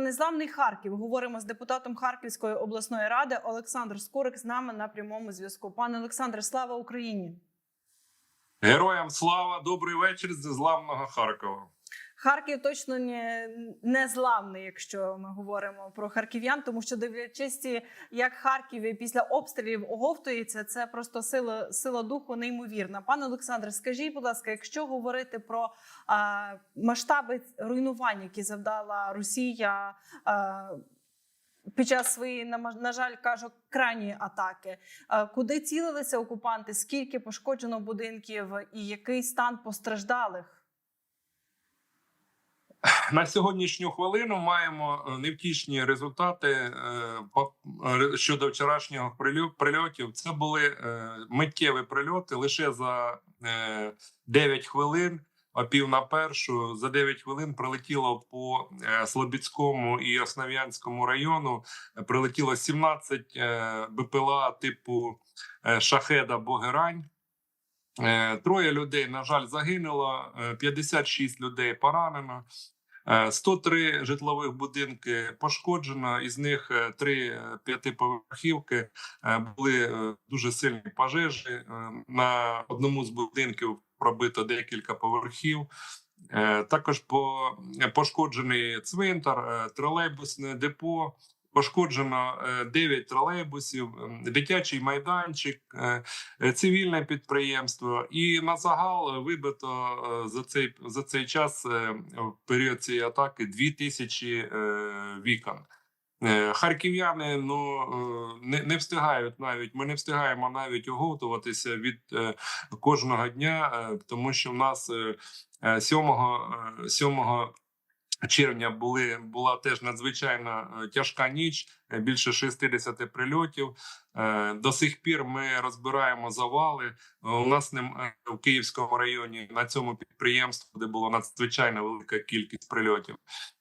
незламний Харків говоримо з депутатом Харківської обласної ради Олександр Скорик з нами на прямому зв'язку. Пане Олександре, слава Україні! Героям слава, добрий вечір з зламного Харкова. Харків точно не, не зламний, якщо ми говоримо про харків'ян, тому що дивлячись, як Харків після обстрілів оговтується, це просто сила сила духу неймовірна. Пане Олександре, скажіть, будь ласка, якщо говорити про а, масштаби руйнувань, які завдала Росія. А, під час своєї на жаль кажу крайньої атаки, А, куди цілилися окупанти? Скільки пошкоджено будинків, і який стан постраждалих? На сьогоднішню хвилину маємо е, невтішні результати е, е, щодо вчорашнього прильо- прильотів. Це були миттєві прильоти лише за е, 9 хвилин. О пів на першу за 9 хвилин прилетіло по Слобідському і Основ'янському району. Прилетіло 17 е, БПЛА типу Шахеда Богерань. Троє людей, на жаль, загинуло, е, 56 людей поранено. Е, 103 житлових будинки пошкоджено, із них е, три е, п'ятиповерхівки е, були е, дуже сильні пожежі. Е, На одному з будинків пробито декілька поверхів. Е, Також по пошкоджений цвинтар, е, тролейбусне депо. Пошкоджено 9 тролейбусів, ем, дитячий майданчик, е, е, цивільне підприємство, і на загал вибито е, за цей за цей час е, в період цієї атаки 2000 е, вікон. Е, Харків'яни ну е, не, не встигають навіть. Ми не встигаємо навіть оговтуватися від е, кожного дня, е, тому що в нас е, е, 7, е, 7 червня були була теж надзвичайно е, тяжка ніч, більше 60 прильотів. Е, До сих пір ми розбираємо завали. Е, У нас нем е, в Київському районі на цьому підприємстві, де було надзвичайно велика кількість прильотів.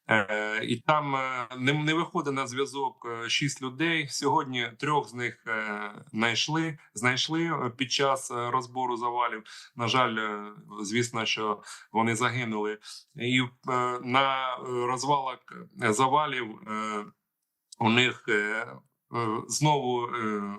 Е, І там е, не, не виходить на зв'язок е, шість людей. Сьогодні трьох з них е, знайшли, знайшли е, під час е, розбору завалів. На жаль, е, звісно, що вони загинули. І е, на е, розвалах е, завалів е, у них е, е, знову е,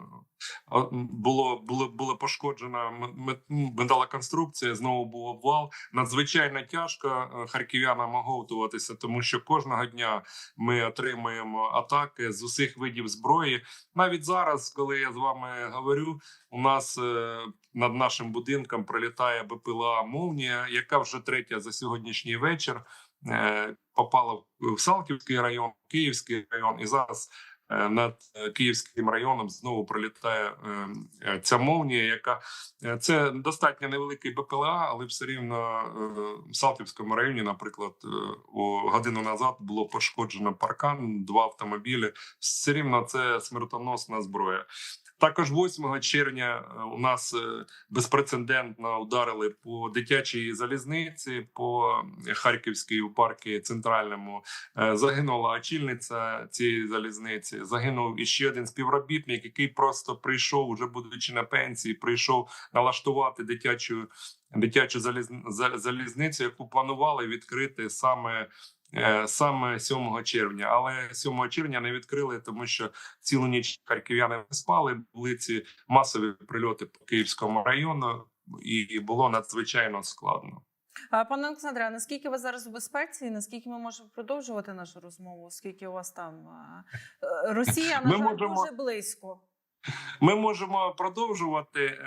було було було пошкоджена металоконструкція. Знову був обвал. Надзвичайно тяжко е, харків'янам оговтуватися, тому що кожного дня ми отримуємо атаки з усіх видів зброї. Навіть зараз, коли я з вами говорю, у нас е, над нашим будинком пролітає БПЛА Молнія, яка вже третя за сьогоднішній вечір. Е, Попала в- Салтівський район, Київський район, і зараз е, над е, Київським районом знову пролітає ця молнія, яка це достатньо невеликий БПЛА, але все рівно в Салтівському районі, наприклад, у годину назад було пошкоджено паркан, два автомобілі. Все рівно це смертоносна зброя. Також 8 червня е, у нас е, безпрецедентно ударили по дитячій залізниці, по Харківській у парку центральному. Е, Загинула очільниця цієї залізниці. Загинув іще один співробітник, який просто прийшов, уже будучи на пенсії, прийшов налаштувати дитячу дитячу заліз- залізницю, яку планували відкрити саме. Е, Саме 7 червня, але 7 червня не відкрили, тому що цілу ніч харків'яни не спали. Були ці масові прильоти по Київському району, і було надзвичайно складно. Пане Олександре, наскільки ви зараз у безпеці, і наскільки ми можемо продовжувати нашу розмову? Оскільки у вас там е, Росія на жаль можемо- дуже близько. Ми можемо продовжувати е,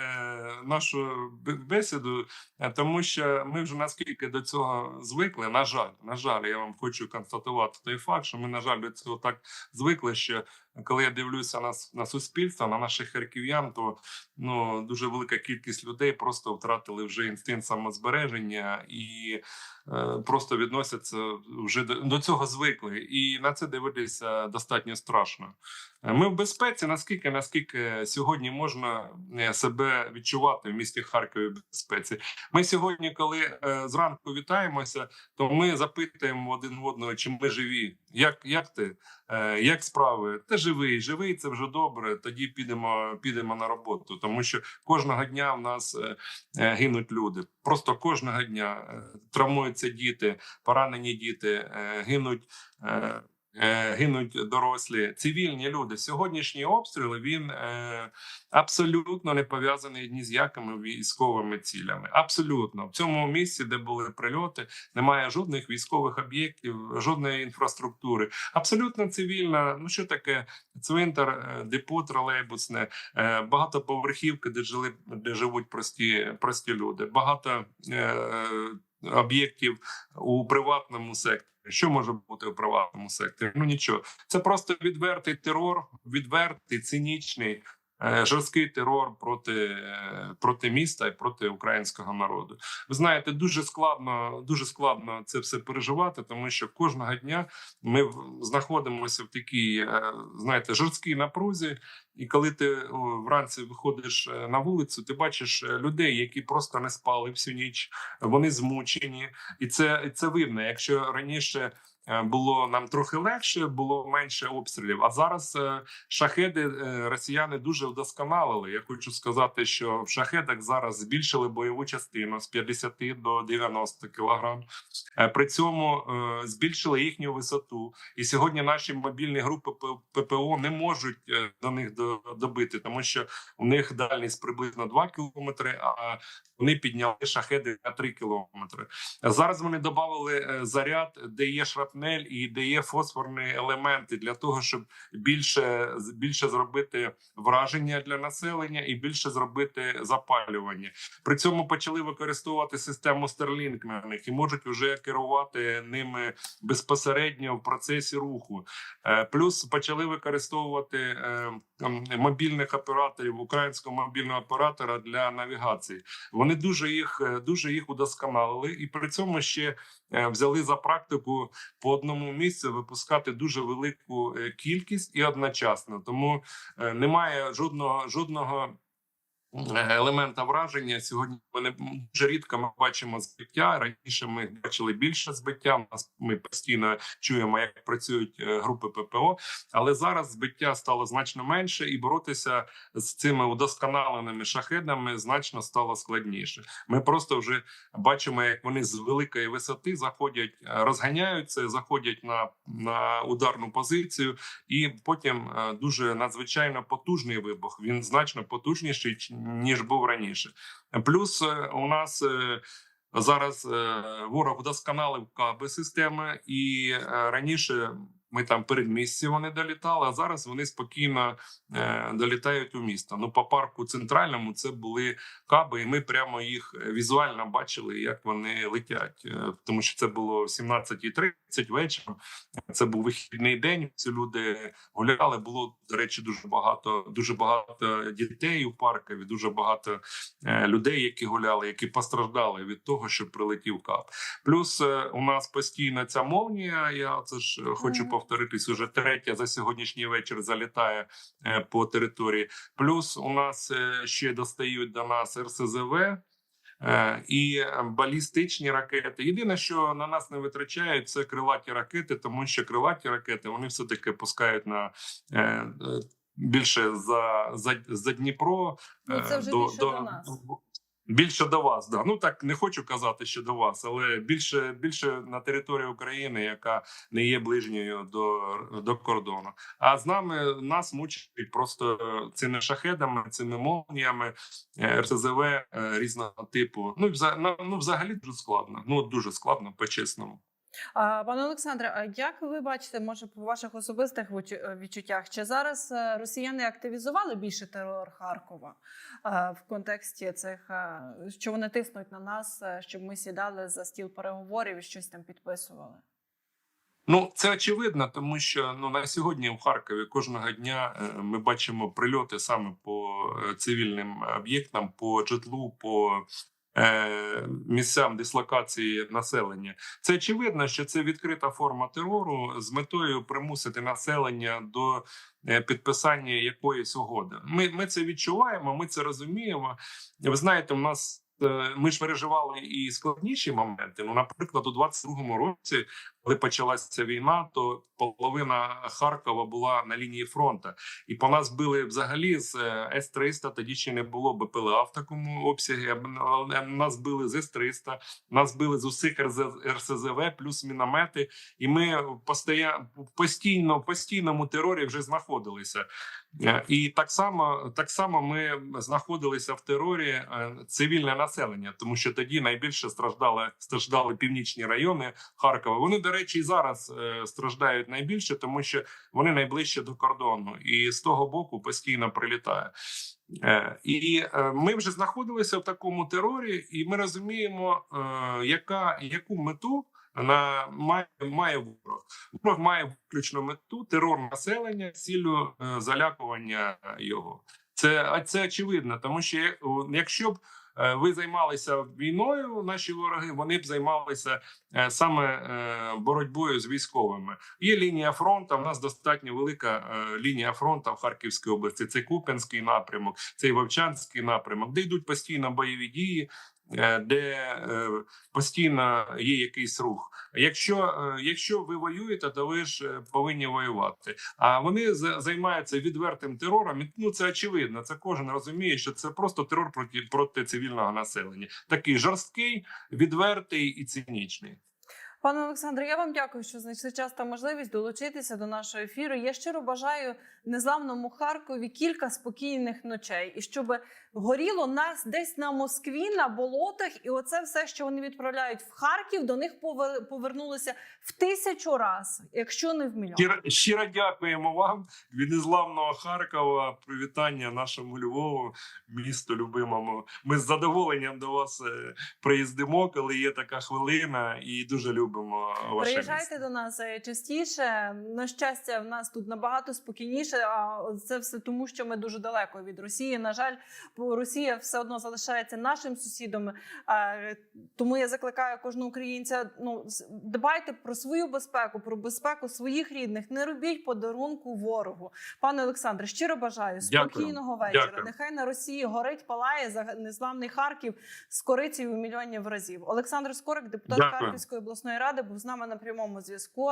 нашу бесіду, е, тому що ми вже наскільки до цього звикли. На жаль, на жаль, я вам хочу констатувати той факт, що ми, на жаль, до цього так звикли, що коли я дивлюся на, на суспільство, на наших харків'ян, то ну дуже велика кількість людей просто втратили вже інстинкт самозбереження і е, просто відносяться вже до, до цього звикли. І на це дивитися достатньо страшно. Е, Ми в безпеці, наскільки наскільки сьогодні можна е, себе відчувати в місті Харкові в безпеці. Ми сьогодні, коли е, зранку вітаємося, то ми запитуємо один одного, чи ми живі. Як, як ти? Е, Як справи? Та живий, живий це вже добре. Тоді підемо, підемо на роботу, тому що кожного дня в нас е, е, гинуть люди. Просто кожного дня травмуються діти, поранені діти, гинуть. Е, гинуть дорослі, цивільні люди. Сьогоднішній обстріл він е, абсолютно не пов'язаний ні з якими військовими цілями. Абсолютно в цьому місці, де були прильоти, немає жодних військових об'єктів, жодної інфраструктури. Абсолютно цивільна. Ну що таке цвинтар, е, депо тролейбусне, багатоповерхівки, де жили, де живуть прості, прості люди. Багато об'єктів у приватному секторі. Що може бути у приватному секторі? Ну нічого. Це просто відвертий терор, відвертий, цинічний, жорсткий терор проти, е, проти міста і проти українського народу. Ви знаєте, дуже складно, дуже складно це все переживати, тому що кожного дня ми знаходимося в такій, е, знаєте, жорсткій напрузі. І коли ти вранці виходиш е, на вулицю, ти бачиш е, людей, які просто не спали всю ніч, вони змучені, і це, це видно. Якщо раніше е, було нам трохи легше, було менше обстрілів. А зараз е, шахеди е, росіяни дуже вдосконалили. Я хочу сказати, що в шахедах зараз збільшили бойову частину з 50 до 90 кілограм. Е, При цьому е, збільшили їхню висоту. І сьогодні наші мобільні групи ППО не можуть е, до них до- добити, тому що у них дальність приблизно 2 кілометри, а вони підняли шахеди на 3 кілометри. Зараз вони додали заряд, де є шрапнель і де є фосфорні елементи для того, щоб більше більше зробити враження для населення і більше зробити запалювання. При цьому почали використовувати систему Starlink на них і можуть вже керувати ними безпосередньо в процесі руху. Е, Плюс почали використовувати е, мобільних операторів українського мобільного оператора для навігації. Вони дуже їх дуже їх удосконалили, і при цьому ще е, взяли за практику по одному місцю випускати дуже велику е, кількість і одночасно. Тому е, немає жодного жодного. Елемента враження сьогодні вони дуже рідко ми бачимо збиття. Раніше ми бачили більше збиття. Нас ми постійно чуємо, як працюють е, групи ППО, але зараз збиття стало значно менше, і боротися з цими удосконаленими шахедами значно стало складніше. Ми просто вже бачимо, як вони з великої висоти заходять, е, розганяються, заходять на, на ударну позицію, і потім е, дуже надзвичайно потужний вибух. Він значно потужніший ніж був раніше. Плюс е, у нас. е, Зараз е, ворог вдосконалив каби системи, і раніше ми там передмісті вони долітали, а зараз вони спокійно е, долітають у місто. Ну, по парку центральному це були каби, і ми прямо їх візуально бачили, як вони летять. Е, Тому що це було в 17.30 вечора. Це був вихідний день. Ці люди гуляли. Було до речі, дуже багато, дуже багато дітей у паркові, дуже багато е, людей, які гуляли, які постраждали від того, що прилетів кап. Плюс е, у нас постійно ця молнія. Я це ж е, хочу Мгм. Повторитись. Уже третя за сьогоднішній вечір залітає е, по території. Плюс у нас е, ще достають до нас РСЗВ. е, І балістичні ракети. Єдине, що на нас не витрачають, це крилаті ракети, тому що крилаті ракети вони все таки пускають на більше за, за, за Дніпро. Ну, це вже більше до нас. Більше до вас, да ну так не хочу казати, що до вас, але більше більше на території України, яка не є ближньою до, до кордону. А з нами нас мучать просто цими шахедами, цими молніями, е, РСЗВ е, різного типу. Ну і ну, ну, взагалі дуже складно. Ну дуже складно, по-чесному. А, Пане Олександре, а як ви бачите, може по ваших особистих е, відчуттях, чи зараз е, росіяни активізували більше терор Харкова е, в контексті цих, що вони тиснуть на нас, щоб ми сідали за стіл переговорів і щось там підписували? Ну це очевидно, тому що ну на сьогодні в Харкові кожного дня ми бачимо прильоти саме по цивільним об'єктам, по житлу, по місцям дислокації населення. Це очевидно, що це відкрита форма терору з метою примусити населення до е, підписання якоїсь угоди. Ми, ми це відчуваємо, ми це розуміємо. Ви знаєте, у нас. е, Ми ж переживали і складніші моменти. Ну, наприклад, у 22-му році коли почалася війна, то половина Харкова була на лінії фронту, і по нас били взагалі з е, С-300, Тоді ще не було БПЛА в такому обсягі. а Нас били з С-300, нас били з усіх РСЗВ, плюс міномети. І ми постійно в постійному терорі вже знаходилися. Е, І так само, так само ми знаходилися в терорі е, цивільне населення, тому що тоді найбільше страждали страждали північні райони Харкова. Вони, до речі, і зараз е, страждають найбільше, тому що вони найближче до кордону, і з того боку постійно прилітає. Е, І е, ми вже знаходилися в такому терорі, і ми розуміємо, яка яку мету на має, має ворог. Ворог має виключно мету терор населення е, залякування його. Це це очевидно, тому що якщо б ви займалися війною, наші вороги вони б займалися е, саме е, боротьбою з військовими. Є лінія фронту. У нас достатньо велика е, лінія фронту в Харківській області. Це Куп'янський напрямок, це Вовчанський напрямок, де йдуть постійно бойові дії. Е, Де е, постійно є якийсь рух. Якщо, е, якщо ви воюєте, то ви ж повинні воювати. А вони за- займаються відвертим терором. Ну це очевидно. Це кожен розуміє, що це просто терор проти проти цивільного населення. Такий жорсткий, відвертий і цинічний. Пане Олександре, я вам дякую, що знайшли час та можливість долучитися до нашого ефіру. Я щиро бажаю незламному Харкові кілька спокійних ночей, і щоб горіло нас десь на Москві, на болотах, і оце все, що вони відправляють в Харків, до них повер- повернулося в тисячу раз, якщо не в мільйон. Щиро, щиро дякуємо вам від незламного Харкова. Привітання нашому Львову, місту любимому. Ми з задоволенням до вас е, приїздимо, коли є така хвилина, і дуже любимо ваше Приїжджайте місто. до нас е, частіше. На щастя, в нас тут набагато спокійніше. А це все тому, що ми дуже далеко від Росії. На жаль, бо Росія все одно залишається нашим сусідом. Тому я закликаю кожного українця. Ну дбайте про свою безпеку, про безпеку своїх рідних. Не робіть подарунку ворогу. Пане Олександре, щиро бажаю Дякую. спокійного вечора. Дякую. Нехай на Росії горить, палає за незламний Харків з корицею в мільйонів разів. Олександр Скорик, депутат Дякую. Харківської обласної ради, був з нами на прямому зв'язку.